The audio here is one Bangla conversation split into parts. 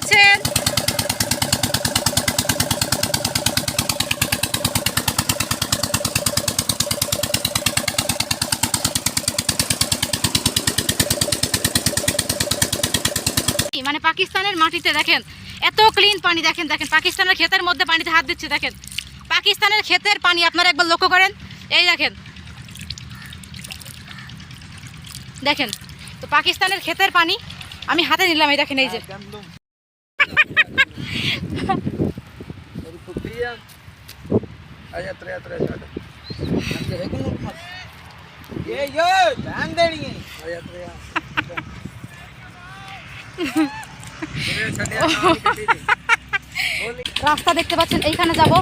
পাচ্ছেন মানে পাকিস্তানের মাটিতে দেখেন, এত ক্লিন পানি, দেখেন দেখেন, পাকিস্তানের ক্ষেতের মধ্যে পানিতে হাত দিচ্ছে, দেখেন। পাকিস্তানের ক্ষেতের পানি আপনারা একবার লক্ষ্য করেন, এই দেখেন। দেখেন, তো পাকিস্তানের ক্ষেতের পানি আমি হাতে নিলাম, এই দেখেন, এই যে। রাস্তা দেখতে পাচ্ছেন, এইখানে যাব,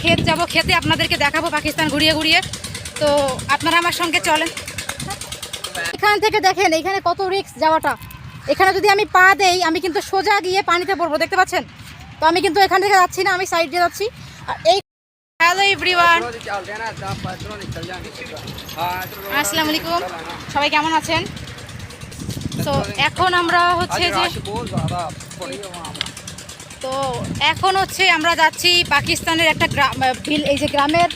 ক্ষেত যাব খেতে আপনাদেরকে দেখাবো পাকিস্তান ঘুরিয়ে ঘুরিয়ে। তো আপনারা আমার সঙ্গে চলেন। এখান থেকে দেখেন, এখানে কত রিস্ক যাওয়াটা। এখানে যদি আমি পা দেই, আমি কিন্তু সোজা গিয়ে পানিতে পড়ব দেখতে পাচ্ছেন? তো আমি কিন্তু এখান থেকে যাচ্ছি না, আমি সাইড দিয়ে যাচ্ছি। আর এই হ্যালো এভরিওয়ান আসসালামু আলাইকুম। সবাই কেমন আছেন? তো এখন আমরা হচ্ছে যে তো এখন হচ্ছে আমরা যাচ্ছি পাকিস্তানের একটা গ্রাম বিল এই যে গ্রামের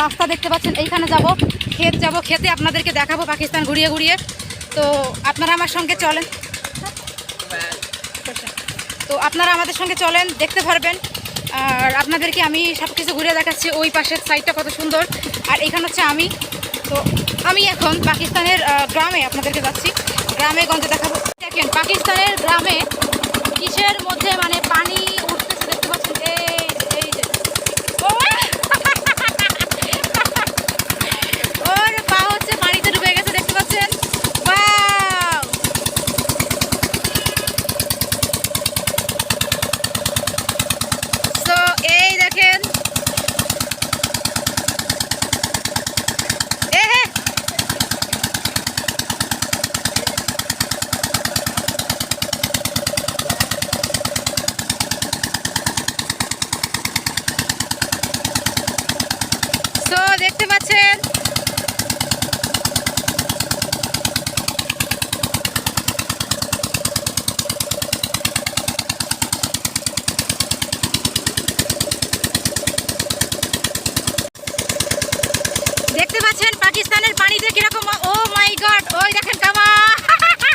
রাস্তা দেখতে পাচ্ছেন, এইখানে যাব। ক্ষেত যাব। খেতে আপনাদেরকে দেখাবো পাকিস্তান ঘুরিয়ে ঘুরিয়ে। তো আপনারা আমার সঙ্গে চলেন। তো আপনারা আমাদের সঙ্গে চলেন, দেখতে পারবেন। আর আপনাদেরকে আমি সব কিছু ঘুরে দেখাচ্ছি, ওই পাশের সাইডটা কত সুন্দর। আর এখানে হচ্ছে আমি। তো আমি এখন পাকিস্তানের গ্রামে আপনাদেরকে যাচ্ছি। গ্রামে গঞ্জে দেখাবো। দেখেন, পাকিস্তানের গ্রামে কিসের মধ্যে মানে পানি উঠতেছে দেখতে পাচ্ছেন এই যে, এই যে ও! ওর পা হচ্ছে পানিতে ডুবে গেছে দেখতে পাচ্ছেন Wow! তো এই দেখেন এ হে তো পাচ্ছেন দেখতে পাচ্ছেন পাকিস্তানের পানিতে কীরকম, ও মাই গড, ওই দেখেন কামা।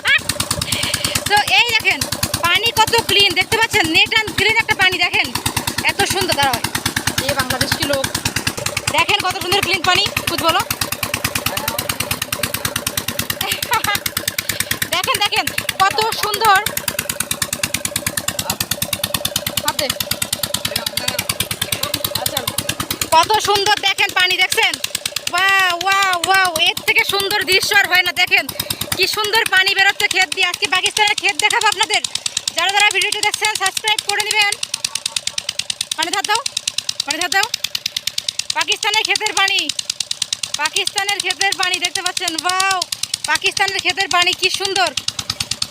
তো এই দেখেন, পানি কত ক্লিন, দেখতে পাচ্ছেন, নেট অ্যান্ড ক্লিন একটা পানি দেখেন এত সুন্দর দাঁড়ায় এই বাংলাদেশ কি লোক দেখেন কত সুন্দর ক্লিন বলো। দেখেন দেখেন, কত সুন্দর। কত সুন্দর, দেখেন পানি, দেখছেন? এর থেকে সুন্দর দৃশ্য আর হয় না, দেখেন। কি সুন্দর পানি বেরোচ্ছে ক্ষেত দিয়ে। আজকে পাকিস্তানের ক্ষেত দেখাবো আপনাদের। যারা যারা ভিডিওটি দেখছেন সাবস্ক্রাইব করে নেবেন। পানি ধার দাও, পানি ধার দাও। পাকিস্তানের ক্ষেতের পানি। পাকিস্তানের ক্ষেতের পানি দেখতে পাচ্ছেন? ওয়াও! পাকিস্তানের ক্ষেতের পানি কি সুন্দর!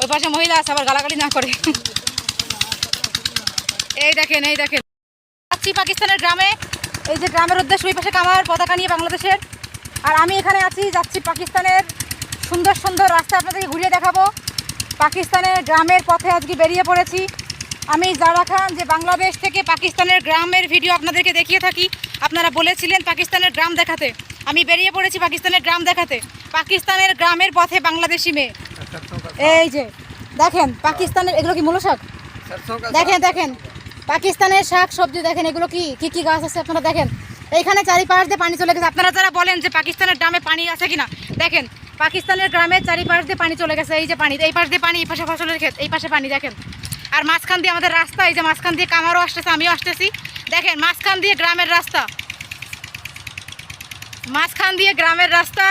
ওই পাশে মহিলা আছে, আবার গালাগালি না করে। এই দেখেন এই দেখেন। আছি পাকিস্তানের গ্রামে। এই যে গ্রামের উদ্দেশ্য, ওই পাশে কামার পতাকা নিয়ে বাংলাদেশের। আর আমি এখানে আছি, যাচ্ছি পাকিস্তানের সুন্দর সুন্দর রাস্তা আপনাদেরকে ঘুরিয়ে দেখাবো। পাকিস্তানের গ্রামের পথে আজকে বেরিয়ে পড়েছি। আমি জারা খান, যে বাংলাদেশ থেকে পাকিস্তানের গ্রামের ভিডিও আপনাদেরকে দেখিয়ে থাকি। আপনারা বলেছিলেন পাকিস্তানের গ্রাম দেখাতে। আমি বেরিয়ে পড়েছি পাকিস্তানের গ্রাম দেখাতে। পাকিস্তানের গ্রামের পথে বাংলাদেশি মেয়ে। এই যে, দেখেন, পাকিস্তানের, এগুলো কি মূল শাক? দেখেন দেখেন, পাকিস্তানের শাক, সবজি, দেখেন, এগুলো কি কি কি গাছ আছে আপনারা দেখেন? এইখানে চারিপাশ দিয়ে পানি চলে গেছে। আপনারা যারা বলেন যে পাকিস্তানের গ্রামে পানি আছে কিনা, দেখেন, পাকিস্তানের গ্রামের চারিপাশ দিয়ে পানি চলে গেছে। এই যে পানি, এই পাশ দিয়ে পানি, এই পাশে ফসলের ক্ষেত, এই পাশে পানি, দেখেন। আর মাঝখান দিয়ে আমাদের রাস্তা, এই যে মাঝখান দিয়ে কামারও আসতেছে, আমিও আসতেছি। দেখেন, মাঝখান দিয়ে গ্রামের রাস্তা। মাঝখান দিয়ে গ্রামের রাস্তা,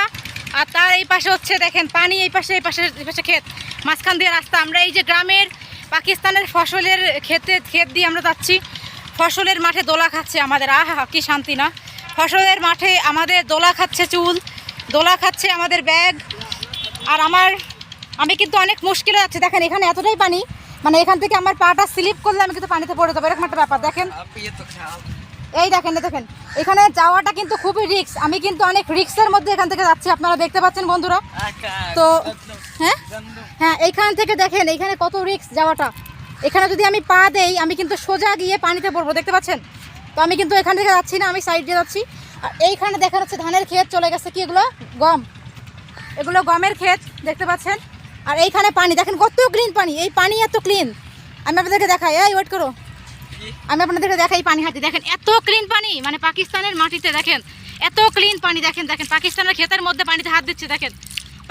আর তার এই পাশে হচ্ছে দেখেন পানি, এই পাশে এই পাশে এই পাশে ক্ষেত। মাঝখান দিয়ে রাস্তা। আমরা এই যে গ্রামের, পাকিস্তানের ফসলের ক্ষেতে, ক্ষেত দিয়ে আমরা যাচ্ছি। ফসলের মাঠে দোলা খাচ্ছে আমাদের। আহা, কি শান্তি না? ফসলের মাঠে আমাদের দোলা খাচ্ছে চুল, দোলা খাচ্ছে আমাদের ব্যাগ। আর আমার, আমি কিন্তু অনেক মুশকিলে যাচ্ছি। দেখেন, এখানে এতটাই পানি মানে এখান থেকে আমার পাটা স্লিপ করলে আমি কিন্তু পানিতে পড়ে যাব। এরকম একটা ব্যাপার। দেখেন এই দেখেন দেখেন। এখানে যাওয়াটা কিন্তু খুবই রিক্স আমি কিন্তু অনেক রিক্সের মধ্যে এখান থেকে যাচ্ছি আপনারা দেখতে পাচ্ছেন বন্ধুরা। তো হ্যাঁ? হ্যাঁ এইখান থেকে দেখেন এইখানে কত রিক্স যাওয়াটা। এখানে যদি আমি পা দেই আমি কিন্তু সোজা গিয়ে পানিতে পড়ব দেখতে পাচ্ছেন? তো আমি কিন্তু এখান থেকে যাচ্ছি না আমি সাইড দিয়ে যাচ্ছি। আর এইখানে দেখা যাচ্ছে ধানের ক্ষেত চলে গেছে কি এগুলো? গম। এগুলো গমের ক্ষেত দেখতে পাচ্ছেন? আর এইখানে পানি দেখেন কত ক্লিন পানি এই পানি এত ক্লিন আমি আপনাদেরকে দেখাই এই ওয়েট করো। আমি আপনাদেরকে দেখাই পানি হাতে দেখেন এত ক্লিন পানি মানে পাকিস্তানের মাটিতে দেখেন এত ক্লিন পানি দেখেন দেখেন পাকিস্তানের ক্ষেতের মধ্যে পানিতে হাত দিচ্ছে দেখেন।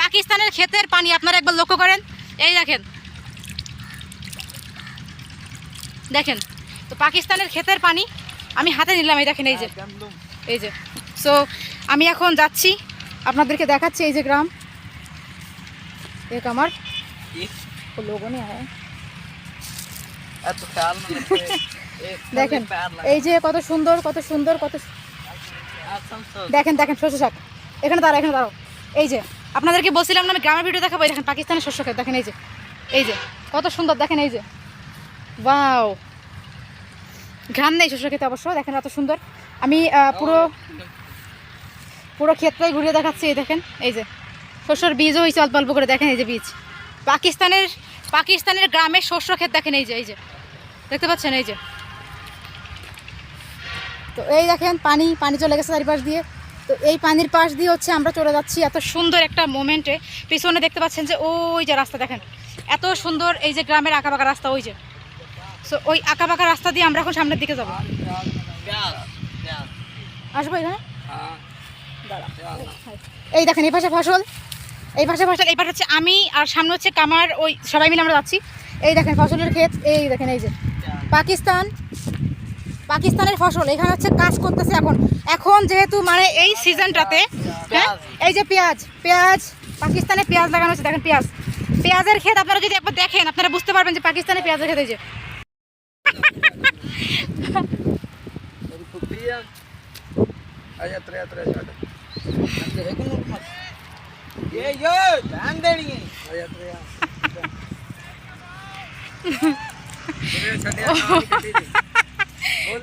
পাকিস্তানের ক্ষেতের পানি আপনারা একবার লক্ষ্য করেন এই দেখেন। দেখেন তো পাকিস্তানের ক্ষেতের পানি আমি হাতে নিলাম এই দেখেন এই যে। এই যে। সো আমি এখন যাচ্ছি আপনাদেরকে দেখাচ্ছি এই যে গ্রাম। এক আমার লোগো নেই আয়া এত খেয়াল না রাখে, এক দেখেন। এই যে কত সুন্দর কত সুন্দর কত দেখেন দেখেন শস্য শাক। এখানে দাঁড়াও এখানে দাঁড়াও। এই যে আপনাদেরকে বলছিলাম না আমি গ্রামের ভিডিও দেখাবো এই দেখেন পাকিস্তানের শস্য ক্ষেত দেখেন এই যে এই যে কত সুন্দর দেখেন এই যে। বাও ঘ্রাম নেই শস্য খেতে অবশ্য দেখেন এত সুন্দর। আমি পুরো পুরো ক্ষেতটাই ঘুরিয়ে দেখাচ্ছি এই দেখেন এই যে। শস্যর বীজও হয়েছে অল্প অল্প করে দেখেন এই যে বীজ। পাকিস্তানের পাকিস্তানের গ্রামের শস্য ক্ষেত দেখেন এই যে এই যে। দেখতে পাচ্ছেন, এই যে। তো এই দেখেন, পানি পানি চলে গেছে চারিপাশ দিয়ে। তো এই পানির পাশ দিয়ে হচ্ছে আমরা চলে যাচ্ছি এত সুন্দর একটা মোমেন্টে। পিছনে দেখতে পাচ্ছেন যে ওই যে রাস্তা, দেখেন। এত সুন্দর এই যে গ্রামের আঁকাবাঁকা রাস্তা, ওই যে। সো ওই আঁকাবাঁকা রাস্তা দিয়ে আমরা এখন সামনের দিকে যাব। আসব এখানে। এই দেখেন, এই পাশে ফসল। এই পাশে ফসল, এই পাশে হচ্ছে আমি আর সামনে হচ্ছে কামার, ওই সবাই মিলে আমরা যাচ্ছি। এই দেখেন, ফসলের ক্ষেত, এই দেখেন, এই যে। পাকিস্তান পাকিস্তানের ফসল এখানে হচ্ছে কাজ করতেছে এখন। এখন যেহেতু মানে এই সিজনটাতে হ্যাঁ এই যে পেঁয়াজ পেঁয়াজ পাকিস্তানে পেঁয়াজ লাগানো হচ্ছে দেখেন পেঁয়াজ। পেঁয়াজের ক্ষেত আপনারা যদি একবার দেখেন আপনারা বুঝতে পারবেন যে পাকিস্তানে পেঁয়াজের ক্ষেত যে। Yeah, yo, I'm dating it. 我的哈哈哈哈